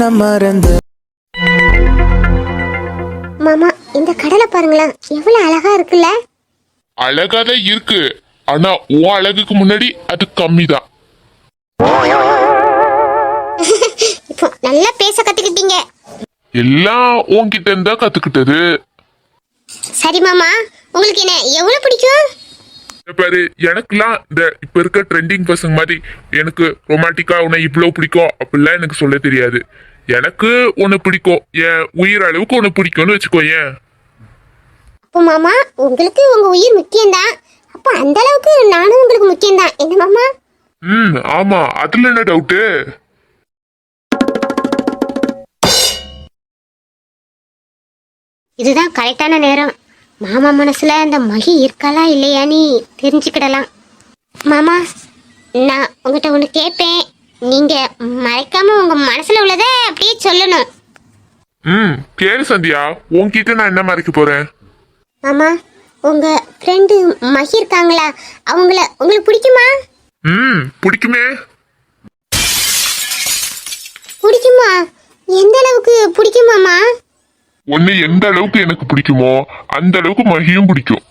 என்ன மறந்த மாமா இந்த கடலை பாருங்களேன் எவ்வளவு அழகா இருக்குல்ல? அழகாதான் இருக்கு. ஆனா உன் அழகுக்கு முன்னாடி அது கம்மி தான் இப்போ நல்லா பேச கத்துக்கிட்டீங்க. எல்லாம் உன்கிட்ட இருந்தா கத்துக்கிட்டது. சரி மாமா உங்களுக்கு என்ன எவ்வளவு பிடிக்கும்? பாரு எனக்குலாம் இந்த இப்ப இருக்க ட்ரெண்டிங் பசங்க மாதிரி எனக்கு ரொமான்டிக்கா உன்னை இவ்வளவு பிடிக்கும் அப்படிலாம் எனக்கு சொல்ல தெரியாது. எனக்கு உன்னை பிடிக்கும். என் உயிர் அளவுக்கு உன்னை பிடிக்கும்னு வச்சுக்கோ ஏன் அப்போ மாமா உங்களுக்கு உங்க உயிர் முக்கியம்தான். அப்போ அந்த அளவுக்கு நானும் உங்களுக்கு முக்கியம்தான். என்ன மாமா? ம் ஆமா. அதுல என்ன டவுட்டு இதுதான் கரெக்டான நேரம். மாமா மனசுல அந்த மகி இருக்காளா இல்லையான்னு தெரிஞ்சுக்கிடலாம். மாமா நான் உங்ககிட்ட ஒன்று கேட்பேன் நீங்க மறைக்காம உங்க மனசுல உள்ளதை அப்படியே சொல்லணும். ம் கேளு சந்தியா உன்கிட்ட நான் என்ன மறைக்க போறேன்? மாமா உங்க ஃப்ரெண்டு மகி இருக்காங்களா? அவங்கள உங்களுக்கு பிடிக்குமா? ம் பிடிக்குமே. பிடிக்குமா? எந்த அளவுக்கு பிடிக்குமாமா உன்னை எந்த அளவுக்கு எனக்கு பிடிக்குமோ அந்த அளவுக்கு மகியும் பிடிக்கும்.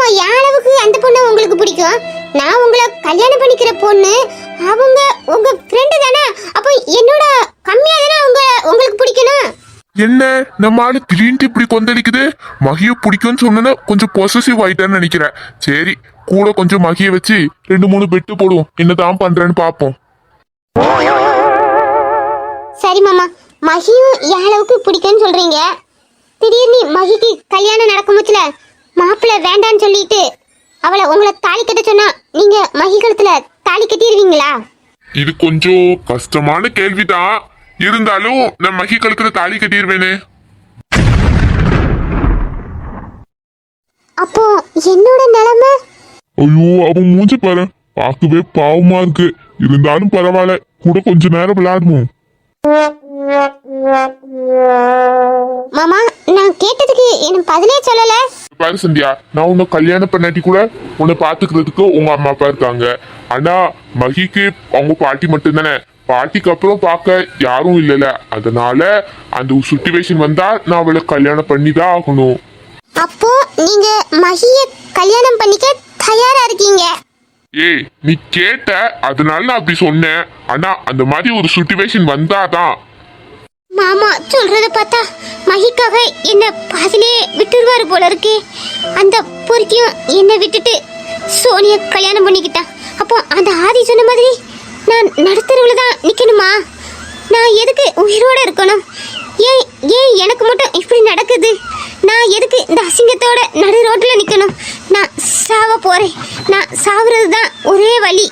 எப்படி மாமா என் அளவுக்கு அந்த பொண்ணு உங்களுக்கு பிடிக்கும். நான் உங்களை கல்யாணம் பண்ணிக்கிற பொண்ணு அவங்க உங்க ஃப்ரெண்டு தானே? அப்போ என்னோட கம்மியா தானே உங்க உங்களுக்கு பிடிக்கணும்? என்ன? நம்ம ஆளு திடீர்னு இப்படி கொந்தளிக்குது? மகிய பிடிக்கும்னு சொன்னா கொஞ்சம் பொசசிவ் ஆயிட்டான்னு நினைக்கிறேன். சரி கூட கொஞ்சம் மகிய வச்சு ரெண்டு மூணு பெட்டு போடுவோம். என்னதான் பண்றேன்னு பாப்போம் சரி மாமா மகியும் என் அளவுக்கு பிடிக்கும்னு சொல்றீங்க. திடீர்னு மகிக்கு கல்யாணம் நடக்கும்போதுல மாப்பிள்ளை வேண்டான்னு சொல்லிட்டு அவளை உங்களை தாலி கட்ட சொன்னா நீங்க மகி கழுத்துல தாலி கட்டிடுவீங்களா? இது கொஞ்சம் கஷ்டமான கேள்விதான் இருந்தாலும் நான் மகி தாலி கட்டிடுவேனே. அப்போ என்னோட நிலைமை? ஐயோ அவன் மூஞ்சி பாரு. பார்க்கவே பாவமா இருக்கு. இருந்தாலும் பரவாயில்ல. கூட கொஞ்ச நேரம் விளையாடுவோம். மாமா நான் கேட்டதுக்கு எனக்கு பதிலே சொல்லல. பாரு சந்தியா நான் உன்னை கல்யாணம் பண்ணாட்டி கூட உன்னை பாத்துக்கிறதுக்கு உங்க அம்மா அப்பா இருக்காங்க. ஆனா மகிக்கு அவங்க பாட்டி மட்டும்தானே. பாட்டிக்கு அப்புறம் பார்க்க யாரும் இல்லைல்ல அதனால அந்த சுச்சுவேஷன் வந்தா நான் அவளை கல்யாணம் பண்ணி தான் ஆகணும். அப்போ நீங்க மகிய கல்யாணம் பண்ணிக்க தயாரா இருக்கீங்க? ஏய் நீ கேட்ட அதனால நான் அப்படி சொன்னேன். ஆனா அந்த மாதிரி ஒரு சுச்சுவேஷன் வந்தாதான் மாமா சொல்றத பார்த்தா மகிக்காக என்ன பாதிலே விட்டுருவாரு போல இருக்கு. அந்த பொருத்தியும் என்னை விட்டுட்டு சோனிய கல்யாணம் பண்ணிக்கிட்டான். அப்போ அந்த ஆதி சொன்ன மாதிரி நான் நடுத்தருவில் தான் நிற்கணுமா நான் எதுக்கு உயிரோட இருக்கணும்? ஏன் ஏன் எனக்கு மட்டும் இப்படி நடக்குது? நான் எதுக்கு இந்த அசிங்கத்தோட நடு ரோட்டில் நிற்கணும் நான் சாவ போகிறேன் நான் சாவுறது தான் ஒரே வழி.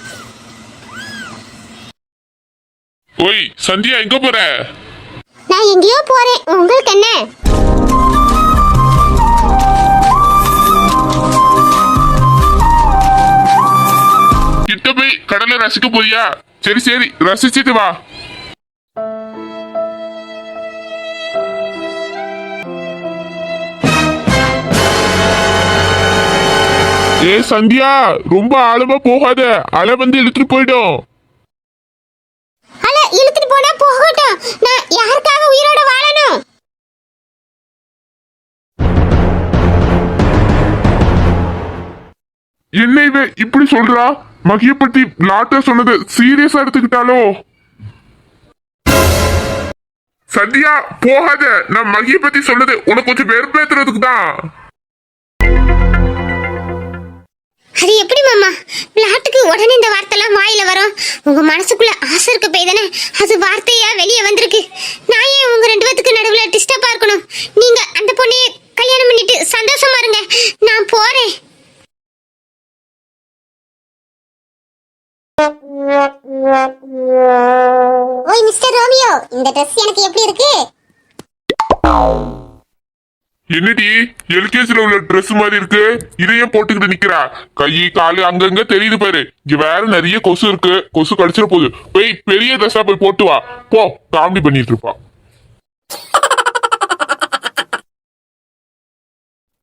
ஓய் சந்தியா எங்க போற? நான் எங்கேயோ போறேன். உங்களுக்கு என்ன? கிட்ட போய் கடலை ரசிக்க போறியா? சரி சரி ரசிச்சிட்டு வா. ஏ சந்தியா ரொம்ப ஆழமா போகாத. அலை வந்து இழுத்துட்டு போயிடும். இழுத்துட்டு போனா போகட்டும். நான் யாருக்காக உயிரோட வாழணும்? என்ன இவ இப்படி சொல்றா? மகிய பத்தி லாட்டா சொன்னது சீரியஸா எடுத்துக்கிட்டாலோ சத்யா போகாத. நான் மகிய பத்தி சொன்னது உனக்கு கொஞ்சம் வெறுப்பேத்துறதுக்கு தான் அது எப்படி மாமா விளையாட்டுக்கு உடனே இந்த வார்த்தைலாம் வாயில வரும் உங்க மனசுக்குள்ள ஆசை இருக்க போய் தானே அது வார்த்தையா வெளியே வந்திருக்கு. நான் ஏன் உங்க ரெண்டு பேத்துக்கு நடுவுல டிஸ்டர்பா இருக்கணும்? நீங்க அந்த பொண்ணைய கல்யாணம் பண்ணிட்டு சந்தோஷமா இருங்க. நான் போறேன். ஓய் மிஸ்டர் ரோமியோ இந்த ட்ரெஸ் எனக்கு எப்படி இருக்கு? என்னடி? எல்கேஜில உள்ள ட்ரெஸ் மாதிரி இருக்கு. இதையே போட்டுக்கிட்டு நிக்கிறா. கை காலு அங்கங்க தெரியுது பாரு. இங்க வேற நிறைய கொசு இருக்கு. கொசு கடிச்சிட போகுது. போய் பெரிய ட்ரெஸ்ஸா போய் போட்டு வா. போ காமெடி பண்ணிட்டு இருப்பா.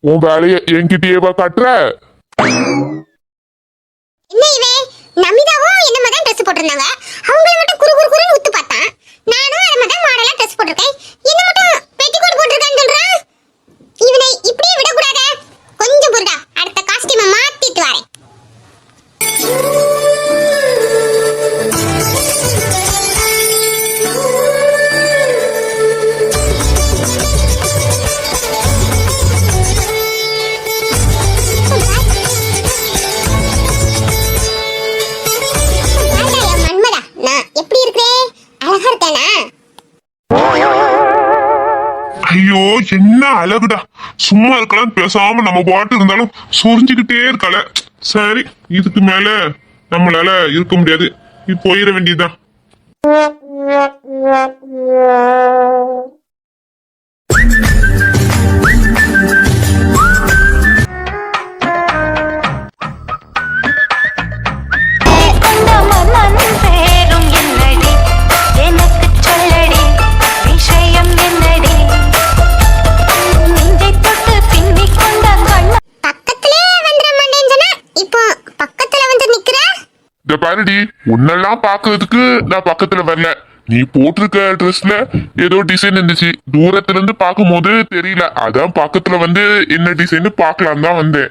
உன் வேலைய என்கிட்டயேவா காட்டுற. என்ன இவன் நமிதாவும் என்ன தான் ட்ரெஸ் போட்டிருந்தாங்க? அவங்கள மட்டும் குறு குறு குறுன்னு உத்து பார்த்தான். நானும் என்னமா தான் மாடலா ட்ரெஸ் போட்டிருக்கேன். என்ன மட்டும் பெட்டிகோட் போட்டிருக்கேன்னு சொல்றான் இவனை இப்படியே விடக்கூடாதே. கொஞ்சம் பொருடா அடுத்த காஸ்டியூமை மாத்திட்டு வரேன். ஐயோ என்ன அழகுடா. சும்மா இருக்கலாம் பேசாம நம்ம பாட்டு இருந்தாலும் சொரிஞ்சுக்கிட்டே இருக்கல. சரி இதுக்கு மேல நம்மளால இருக்க முடியாது. போயிட வேண்டியதுதான். இந்த பாருடி உன்னெல்லாம் பாக்குறதுக்கு நான் பக்கத்துல வரல. நீ போட்டிருக்க ட்ரெஸ்ல ஏதோ டிசைன் இருந்துச்சு. தூரத்துல இருந்து பார்க்கும்போது தெரியல. அதான் பக்கத்துல வந்து என்ன டிசைன் பார்க்கலாம் தான் வந்தேன்.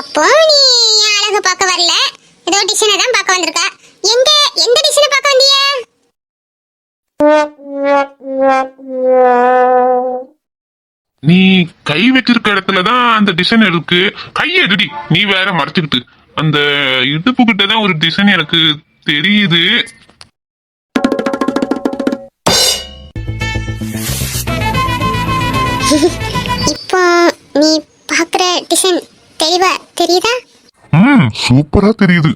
அப்போ நீ அழகு பார்க்க வரல? ஏதோ டிசைனை தான் பார்க்க வந்திருக்க. எங்க எந்த டிசைனை பார்க்க வந்திய? நீ கை வச்சிருக்க இடத்துல தான் அந்த டிசைன் இருக்கு. கை எடுடி நீ வேற மறைச்சுக்கிட்டு. அந்த இடுப்பு கிட்ட தான் ஒரு டிசைன் எனக்கு தெரியுது. இப்போ நீ பார்க்குற டிசைன் தெளிவா தெரியுதா? ம் சூப்பரா தெரியுது.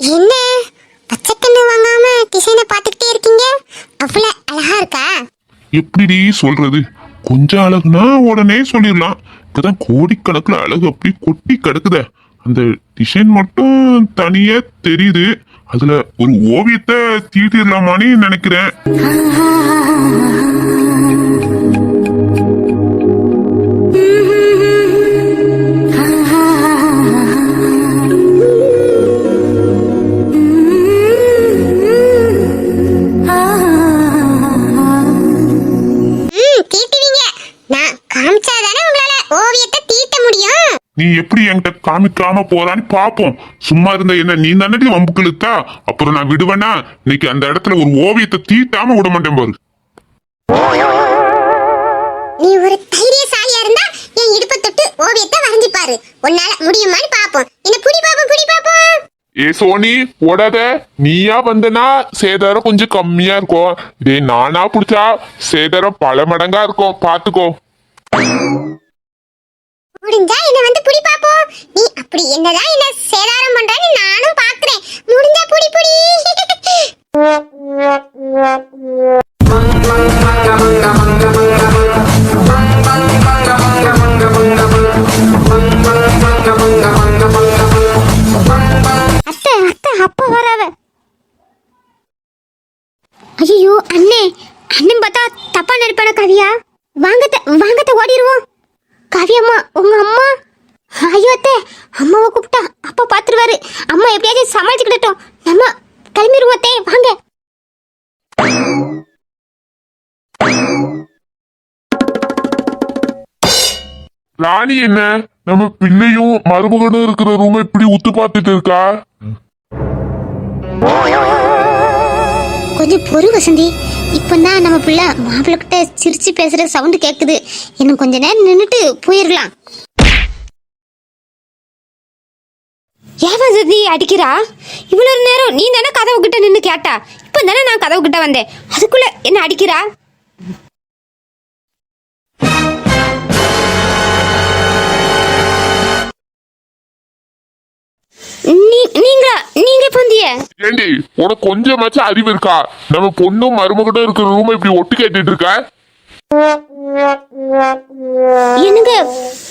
என்ன? பச்சைக்கண்ணு வாங்காம டிசைனை பார்த்துக்கிட்டே இருக்கீங்க? அவ்வளோ அழகா இருக்கா? எப்படிடி சொல்றது? கொஞ்சம் அழகுனா உடனே சொல்லிடலாம். இப்பதான் கோடிக்கணக்கில் அழகு அப்படி கொட்டி கிடக்குதே. அந்த டிசைன் மட்டும் தனியா தெரியுது. அதுல ஒரு ஓவியத்தை தீட்டிடலாமான்னு நினைக்கிறேன் ம் தீட்டுவீங்க நான் காமிச்சாதானே உங்களால ஓவியத்தை தீட்ட முடியும் நீ எப்படி என்கிட்ட காமிக்காம போறான்னு பாப்போம். சும்மா இருந்த என்ன நீ தானே வம்பு இழுத்தா அப்புறம் நான் விடுவேனா? இன்னைக்கு அந்த இடத்துல ஒரு ஓவியத்தை தீட்டாம விட மாட்டேன் பாரு. நீ ஒரு தைரியசாலியா இருந்தா என் இடுப்பை தொட்டு ஓவியத்தை வரைஞ்சு பாரு. உன்னால முடியுமான்னு பாப்போம். என்ன புடி பாப்போம் புடி பாப்போம்? ஏ சோனி ஓடாத. நீயா வந்தனா சேதாரம் கொஞ்சம் கம்மியா இருக்கும். இதே நானா புடிச்சா சேதாரம் பல மடங்கா இருக்கும். பாத்துக்கோ. முடிஞ்சா என்ன வந்து புடி பாப்போம். நீ அப்படி என்னதான் என்ன சேதாரம் பண்றன்னு நானும் பாக்குறேன். முடிஞ்சா புடி புடி. அத்தை அத்தை அப்பா வராவ ஐயோ அண்ணே. அண்ணன் பார்த்தா தப்பா நினைப்பான கவியா. வாங்கத்த வாங்கத்த ஓடிடுவோம் கவியம்மா உங்க அம்மா? ஐயோ அத்தை அம்மாவை கூப்பிட்டா அப்பா பாத்துருவாரு. அம்மா எப்படியாச்சும் சமாளிச்சுக்கிட்டோம் நம்ம கிளம்பிடுவோம் அத்தை வாங்க. ராணி என்ன? நம்ம பிள்ளையும் மருமகனும் இருக்கிற ரூம் இப்படி உத்து பார்த்துட்டு இருக்கா? கொஞ்சம் பொறு வசந்தி. இப்போ தான் நம்ம பிள்ளை மாப்பிள்ளை கிட்ட சிரிச்சு பேசுற சவுண்டு கேட்குது இன்னும் கொஞ்ச நேரம் நின்றுட்டு போயிடலாம் ஏன் வசதி அடிக்கிறா? இவ்வளவு நேரம் நீ தானே கதவு கிட்ட நின்று கேட்டா. இப்போ தானே நான் கதவு கிட்ட வந்தேன். அதுக்குள்ள என்ன அடிக்கிறா? நீங்க பந்திய? ஏண்டி உனக்கு கொஞ்சமாச்சும் அறிவு இருக்கா? நம்ம பொண்ணும் மருமகனும் இருக்கிற ரூம் இப்படி ஒட்டு கேட்டுட்டு இருக்க? என்னங்க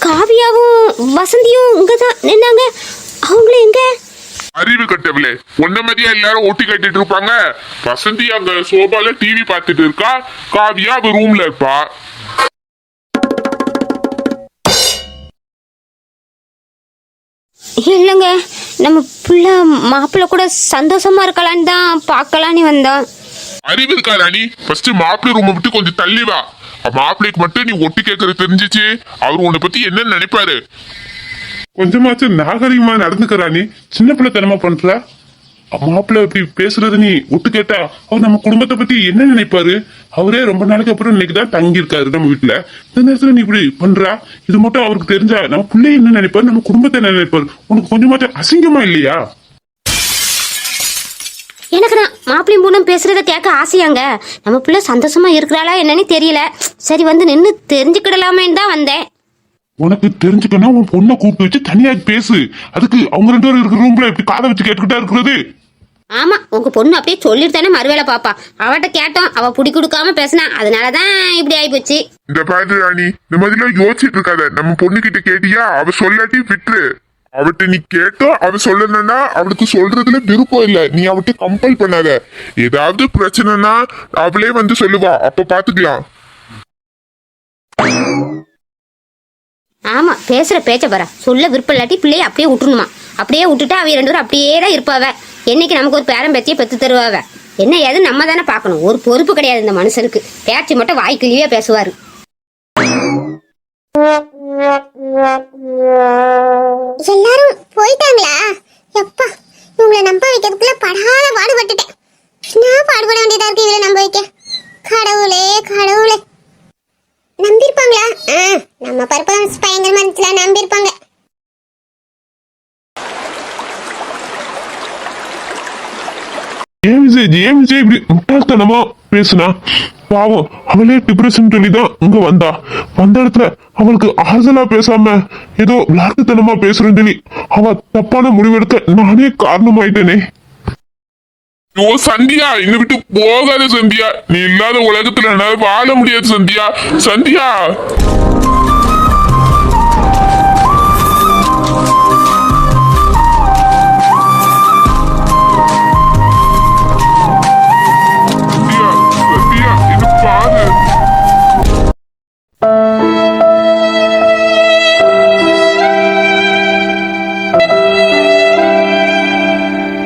காவியாவும் வசந்தியும் இங்க தான் நின்னாங்க? அவங்கள எங்க? அறிவு கட்டவில்லை. உன்ன மாதிரியா எல்லாரும் ஒட்டி கட்டிட்டு இருப்பாங்க? வசந்தி அங்க சோபால டிவி பார்த்துட்டு இருக்கா? காவியா அவ ரூம்ல இருப்பா. இல்லைங்க நம்ம பிள்ளை மாப்பிள்ளை கூட சந்தோஷமா இருக்கலான்னு தான் பார்க்கலான்னு வந்தோம். அறிவு இருக்கா ராணி? ஃபர்ஸ்ட் மாப்பிள்ளை ரூமை விட்டு கொஞ்சம் தள்ளி வா. மாப்பிள்ளைக்கு மட்டும் நீ ஒட்டு கேட்கறது தெரிஞ்சிச்சு. அவர் உன்னை பத்தி என்ன நினைப்பாரு. கொஞ்சமாச்சும் நாகரிகமா நடந்துக்கிறா நீ சின்ன பிள்ளைத்தனமா பண்ற மாப்பிள்ளை இப்படி பேசுறது நீ ஒட்டு கேட்டா அவர் நம்ம குடும்பத்தை பத்தி என்ன நினைப்பாரு? அவரே ரொம்ப நாளைக்கு அப்புறம் இன்னைக்கு தான் தங்கி இருக்காரு நம்ம வீட்டுல இந்த நேரத்துல நீ இப்படி பண்றா? இது மட்டும் அவருக்கு தெரிஞ்சா நம்ம பிள்ளை என்ன நினைப்பாரு? நம்ம குடும்பத்தை என்ன நினைப்பாரு? உனக்கு கொஞ்சமாச்சும் அசிங்கமா இல்லையா? எனக்கு நான் மாப்பிள்ளையும் பொண்ணும் பேசுறத கேட்க ஆசையாங்க. நம்ம பிள்ளை சந்தோஷமா இருக்கிறாளா என்னன்னு தெரியல. சரி வந்து நின்று தெரிஞ்சுக்கிடலாமேன்னு தான் வந்தேன். உனக்கு தெரிஞ்சுக்கணும் உன் பொண்ணை கூப்பிட்டு வச்சு தனியா பேசு. அதுக்கு அவங்க ரெண்டு பேரும் இருக்கிற ரூம்ல இப்படி காதை வச்சு கேட்டுக்கிட்டா இருக்கிறது? ஆமா உங்க பொண்ணு அப்படியே சொல்லிட்டு தானே மறுவேளை பாப்பா. அவட்ட கேட்டோம் அவ புடி கொடுக்காம பேசினா அதனாலதான் இப்படி ஆயிப்போச்சு. இந்த பாரு ராணி இந்த மாதிரிலாம் யோசிச்சுட்டு இருக்காத. நம்ம பொண்ணு கிட்ட கேட்டியா? அவ சொல்லாட்டி விட்டுரு. அவட்ட நீ கேட்டோ அவ சொல்லணும்னா அவளுக்கு சொல்றதுல விருப்பம் இல்ல. நீ அவட்ட கம்பல் பண்ணாத. ஏதாவது பிரச்சனைனா அவளே வந்து சொல்லுவா. அப்ப பாத்துக்கலாம். ஆமா பேசுற பேச்ச பாரு. சொல்ல விருப்பம் இல்லாட்டி பிள்ளைய அப்படியே விட்டுணுமா அப்படியே விட்டுட்டு அவ ரெண்டு பேரும் அப்படியே தான் இருப்பாவ. என்னைக்கு நமக்கு ஒரு பேரம் பெற்று தருவாங்க? தருவாவ என்ன ஏது நம்ம தானே பார்க்கணும். ஒரு பொறுப்பு கிடையாது இந்த மனுஷனுக்கு. பேச்சு மட்டும் வாய்க்குள்ளேயே பேசுவாரு. எல்லாரும் போயிட்டாங்களா? எப்பா இவங்களை நம்ப முட்டாள்தனமா பேசுனா? பாவம் அவளே டிப்ரெஷன் சொல்லி தான் இங்க வந்தா. வந்த இடத்துல அவளுக்கு ஆறுதலா பேசாம ஏதோ விளாட்டுத்தனமா பேசுறேன்னு சொல்லி அவ தப்பான முடிவெடுக்க நானே காரணமாயிட்டேனே. ஓ சந்தியா இன்னும் விட்டு போகாத சந்தியா. நீ இல்லாத உலகத்துல என்னால வாழ முடியாது சந்தியா. சந்தியா!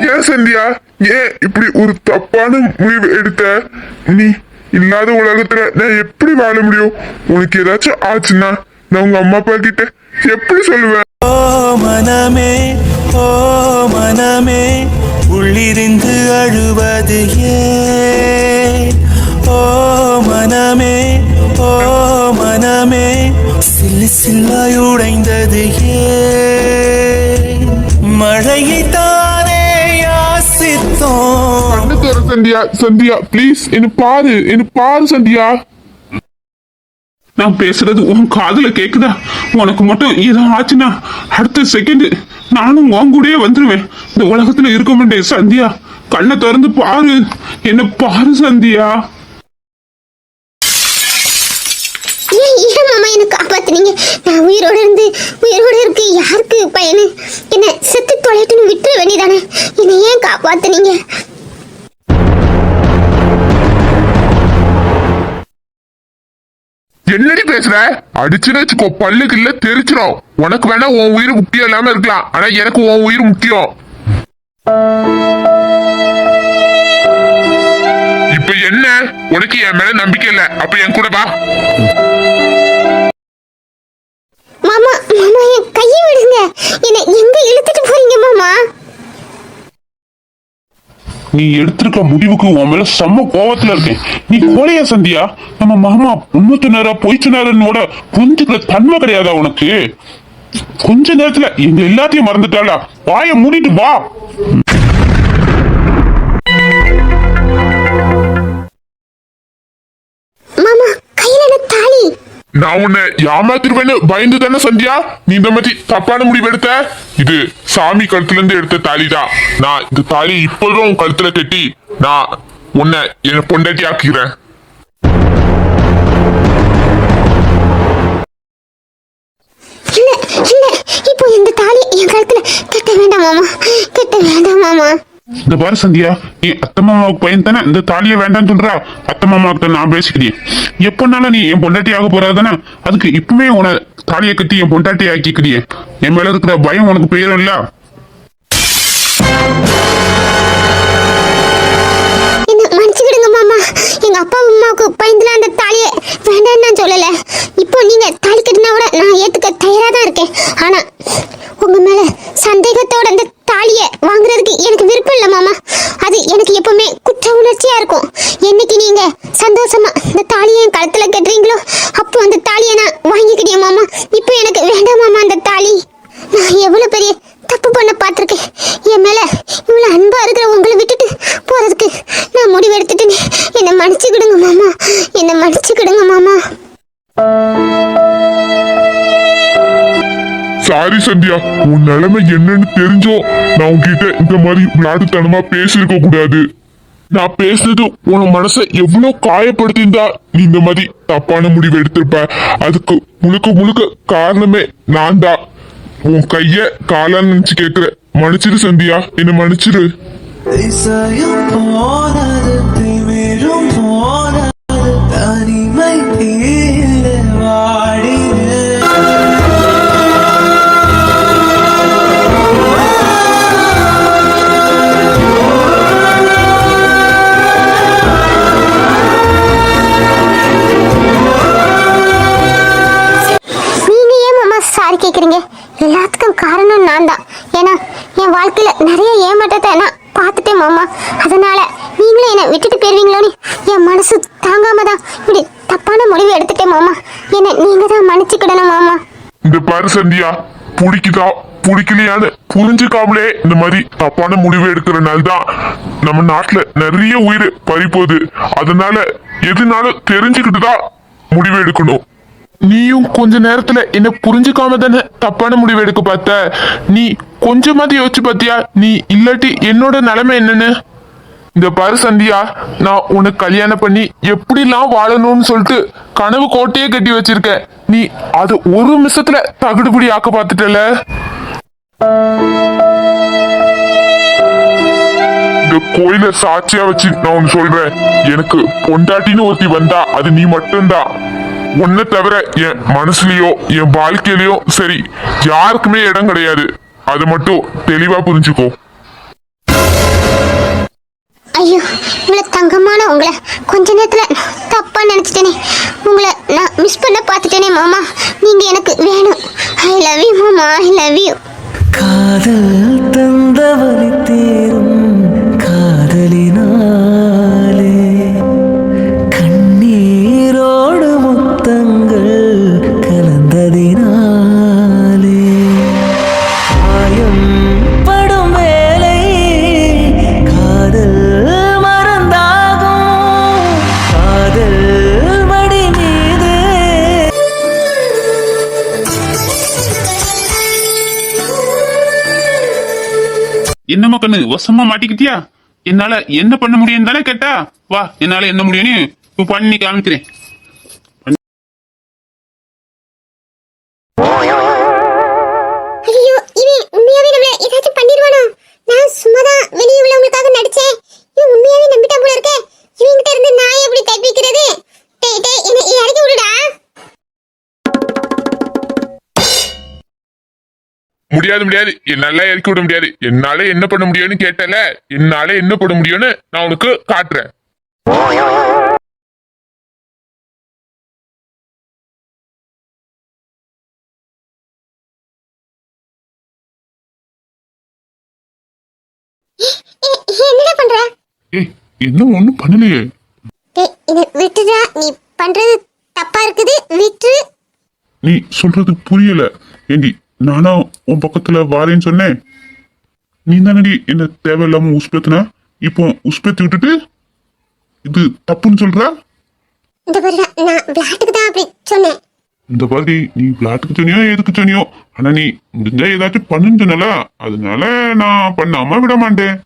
ஏன் சந்தியா? ஏன் இப்படி ஒரு தப்பான முடிவு எடுத்த? நீ இல்லாத உலகத்துல நான் எப்படி வாழ முடியும்? உனக்கு ஏதாச்சும் ஆச்சுன்னா நான் உங்க அம்மா அப்பா கிட்ட எப்படி சொல்லுவேன்? ஓ மனமே ஓ மனமே உள்ளிருந்து அழுவது ஏ ஓ மனமே ஓ மனமே சில்லு சில்லாய் உடைந்தது மழையை தானே யாசித்தோம். கண்ணு தர சந்தியா சந்தியா ப்ளீஸ் என்ன பாரு என்ன பாரு சந்தியா. நான் பேசுறது உன் காதுல கேக்குதா? உனக்கு மட்டும் ஏதோ ஆச்சுன்னா அடுத்த செகண்ட் நானும் உன் கூடயே வந்துருவேன். இந்த உலகத்துல இருக்க மாட்டேன் சந்தியா. கண்ணை திறந்து பாரு. என்ன பாரு சந்தியா ஏன் ஏன் மாமா என்ன நான் உயிரோடு இருந்து உயிரோடு இருக்கு. யாருக்கு பயனு? என்ன செத்து தொலைட்டுன்னு விட்டுற வேண்டியதானே? என்னை ஏன் காப்பாத்துனீங்க? என்னடி பேசுற? அடிச்சுன்னு வச்சுக்கோ. பல்லுக்கு இல்ல தெரிச்சிடும் உனக்கு வேணா உன் உயிர் முக்கியம் இல்லாம இருக்கலாம். ஆனா எனக்கு உன் உயிர் முக்கியம். இப்ப என்ன? உனக்கு என் மேல நம்பிக்கை இல்ல. அப்ப என் கூட வா. மாமா மாமா என் கையை விடுங்க. என்னை எங்க இழுத்துட்டு போறீங்க மாமா? நீ எடுத்திருக்க முடிவுக்கு உன் மேல செம்ம கோவத்துல இருக்கேன். நீ கோலையா சந்தியா? நம்ம மாமா உண்மை சொன்னாரா பொய் சொன்னாரன்னோட கொஞ்சத்துல தன்மை கிடையாதா உனக்கு? கொஞ்ச நேரத்துல எங்க எல்லாத்தையும் மறந்துட்டாளா? வாய மூடிட்டு வா. நான் உன்னை ஏமாத்திருவேன்னு பயந்து தானே சந்தியா? நீ இந்த மாதிரி தப்பான முடிவு எடுத்த இது சாமி கழுத்துல இருந்து எடுத்த தாலிதான் நான் இந்த தாலி இப்போதும் உன் கழுத்துல கட்டி நான் உன்னை என் பொண்டாட்டி ஆக்கிறேன் இப்போ இந்த தாலி என் கழுத்துல கட்ட வேண்டாம் மாமா. கட்ட வேண்டாம் மாமா. இந்த பாரு சந்தியா நீ அத்தை மாமாவுக்கு பையன் தானே? இந்த தாலியை வேண்டாம்னு சொல்றா? அத்தை மாமாவுக்கு நான் பேசிக்கிறேன். எப்பனாலும் நீ என் பொண்டாட்டி ஆக போறாதானே? அதுக்கு இப்பவுமே உன தாலியை கட்டி என் பொண்டாட்டி ஆக்கிக்கிறியே. என் மேல இருக்கிற பயம் உனக்கு போயிடும் இல்ல எங்க அப்பா அம்மாவுக்கு பயந்துலாம் அந்த தாலியை வேண்டாம்னு நான் சொல்லல. இப்போ நீங்க தாலி கட்டினா கூட நான் ஏத்துக்க தயாரா தான் இருக்கேன். ஆனா உங்க மேல சந்தேகத்தோட அந்த தாலியை வாங்குறதுக்கு எனக்கு விருப்பம் இல்லை மாமா. அது எனக்கு எப்பவுமே குற்ற உணர்ச்சியா இருக்கும். என்னைக்கு நீங்க சந்தோஷமா இந்த தாலியை என் கழுத்துல கட்டுறீங்களோ அப்போ அந்த தாலியை நான் வாங்கிக்கிட்டேன் மாமா. இப்போ எனக்கு வேண்டாம் மாமா அந்த தாலி. நான் எவ்வளவு பெரிய உன் நிலைமை என்னன்னு தெரிஞ்சோ நான் உன்கிட்ட இந்த மாதிரி விளையாட்டுத்தனமா பேசியிருக்க கூடாது. நான் பேசுனது உன் மனசை எவ்வளவு காயப்படுத்தியிருந்தா நீ இந்த மாதிரி தப்பான முடிவு எடுத்திருப்ப. அதுக்கு முழுக்க முழுக்க காரணமே நான் தான் உன் கைய காலான்னு நினைச்சு கேக்குற மன்னிச்சிரு சந்தியா. என்ன மன்னிச்சிரு. பிடிக்கலையான்னு புரிஞ்சுக்காமலே இந்த மாதிரி தப்பான முடிவு எடுக்கிறனால தான் நம்ம நாட்டுல நிறைய உயிர் பறிப்போகுது. அதனால எதுனாலும் தெரிஞ்சுக்கிட்டு தான் முடிவு எடுக்கணும். நீயும் கொஞ்ச நேரத்துல என்ன புரிஞ்சுக்காம தானே தப்பான முடிவு எடுக்க பார்த்த? நீ கொஞ்சமாவது யோசிச்சு பார்த்தியா? நீ இல்லாட்டி என்னோட நிலைமை என்னன்னு? இந்த பாரு சந்தியா நான் உனக்கு கல்யாணம் பண்ணி எப்படிலாம் வாழணும்னு சொல்லிட்டு கனவு கோட்டையே கட்டி வச்சிருக்க நீ அது ஒரு நிமிஷத்துல தகுடுபடி ஆக்க பார்த்துட்டல? இந்த கோயில சாட்சியா வச்சு நான் ஒன்னு சொல்றேன். எனக்கு பொண்டாட்டின்னு ஒருத்தி வந்தா அது நீ மட்டும்தான். உன்னை தவிர என் மனசுலயோ என் வாழ்க்கையிலயோ சரி யாருக்குமே இடம் கிடையாது. அது மட்டும் தெளிவா புரிஞ்சுக்கோ. ஐயோ இவ்வளோ தங்கமான உங்களை கொஞ்ச நேரத்துல தப்பா நினைச்சிட்டேனே. உங்களை நான் மிஸ் பண்ண பார்த்துட்டேனே மாமா. நீங்க எனக்கு வேணும். ஐ லவ் யூ மாமா ஐ லவ் யூ காதல் தந்தவனை என்னம்மா கண்ணு வசமா மாட்டிக்கிட்டியா? என்னால என்ன பண்ண முடியும் தானே கேட்டா? வா என்னால என்ன முடியும்னு பண்ணி காமிக்கிறேன். என்னால இறக்கி விட முடியாது? என்னால என்ன பண்ண முடியும்னு கேட்டல. என்னால என்ன பண்ண முடியும்னு நான் உனக்கு காட்டுறேன். என்னடா பண்ற? ஏய் என்ன ஒண்ணும் பண்ணலையே. இதை விட்டுடா. நீ பண்றது தப்பா இருக்குது. விட்டு. நீ சொல்றது புரியல. ஏண்டி நானா உன் பக்கத்துல வாரேன்னு சொன்னேன். நீ தானடி என்ன தேவையில்லாம உஸ்பேத்துனா இப்போ உஸ்பேத்தி விட்டுட்டு இது தப்புன்னு சொல்ற? இந்த பாருடா நான் விளையாட்டுக்கு தான் அப்படி சொன்னேன். இந்த மாதிரி நீ விளையாட்டுக்கு சொன்னியோ எதுக்கு சொன்னியோ? ஆனா நீ முடிஞ்சா ஏதாச்சும் பண்ணுன்னு சொன்னல. அதனால நான் பண்ணாம விட மாட்டேன்.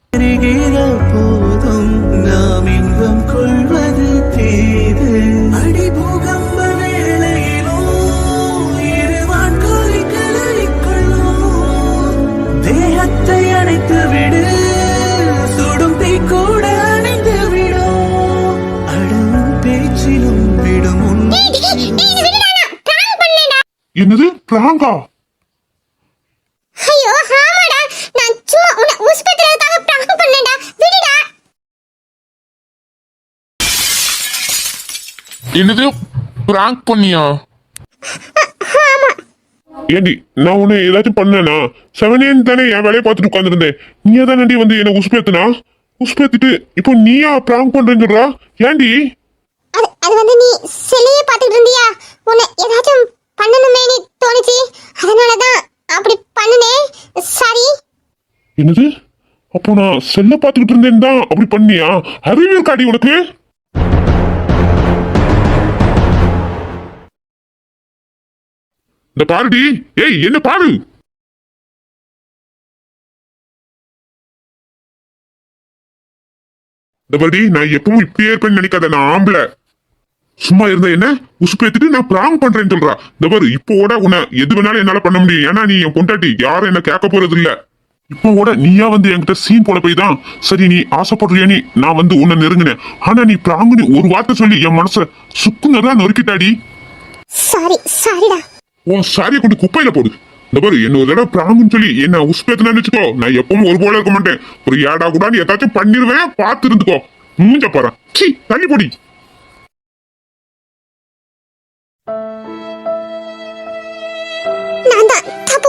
என்னது பிராங்கா. ஐயோ ஆமாடா. நான் சும்மா உன்னை உஸ்பத்திரத்துக்காக பிராங்க் பண்ணேன்டா. விடுடா. என்னது? பிராங்க் பண்ணியா? ஏண்டி நான் உன்னை ஏதாச்சும் பண்ணேனா? செவனேன்னு தானே என் வேலையை பார்த்துட்டு உட்காந்துருந்தேன் நீ தானே வந்து என்ன உஸ்பேத்துனா உஸ்பேத்துட்டு இப்போ நீயா பிராங்க் பண்றேன்னு சொல்றா ஏண்டி? அது அது வந்து நீ சிலையை பார்த்துட்டு இருந்தியா? உன்னை ஏதாச்சும் பண்ணணுமே நீ தோணுச்சு. அதனால தான் அப்படி பண்ணுனே. சாரி. என்னது? அப்போ நான் செல்ல பார்த்துக்கிட்டு இருந்தேன் தான் அப்படி பண்ணியா? அறிவு இருக்காடி உனக்கு? இந்த பாருடி. ஏய் என்ன பாரு? இந்த பாருடி நான் எப்பவும் இப்படியே இருப்பேன்னு நினைக்காத நான் ஆம்பளை. சும்மா இருந்த என்ன? உசுப்பேத்துட்டு நான் பிராங் பண்றேன்னு சொல்றா. பாரு இப்போ கூட உன்னை எது வேணாலும் என்னால பண்ண முடியும். ஏன்னா நீ என் பொண்டாட்டி. யாரும் என்ன கேட்க போறது இல்ல இப்போ கூட நீயா வந்து என்கிட்ட சீன் போட போய் தான் சரி நீ ஆசைப்படுறியா நீ? நான் வந்து உன்னை நெருங்கினேன். ஆனா நீ பிராங்குன்னு ஒரு வார்த்தை சொல்லி என் மனச சுக்குனதான் நொறுக்கிட்டாடி. சாரி சாரிடா உன் சாரியை கொண்டு குப்பையில போடு. இந்த பாரு என்ன ஒரு தடவை பிராங்குன்னு சொல்லி என்ன உஸ்பேத்துனா வச்சுக்கோ. நான் எப்பவும் ஒரு போல இருக்க மாட்டேன். ஒரு ஏடா கூட ஏதாச்சும் பண்ணிருவேன் பார்த்து இருந்துக்கோ மூஞ்ச பாரு. சீ தள்ளி பொடி.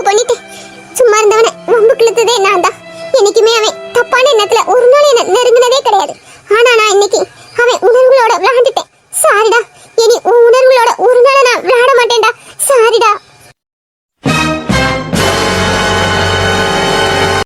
தப்பு பண்ணிட்டு. சும்மா இருந்தவனை வம்பு கிழித்ததே நான் தான். என்னைக்குமே அவன் தப்பான எண்ணத்துல ஒரு நாள் என்ன நெருங்கினதே கிடையாது. ஆனா நான் இன்னைக்கு அவன் உணர்வுகளோட விளையாண்டுட்டேன். சாரிடா. இனி உணர்வுகளோட ஒரு நாள் நான் விளையாட மாட்டேன்டா. சாரிடா.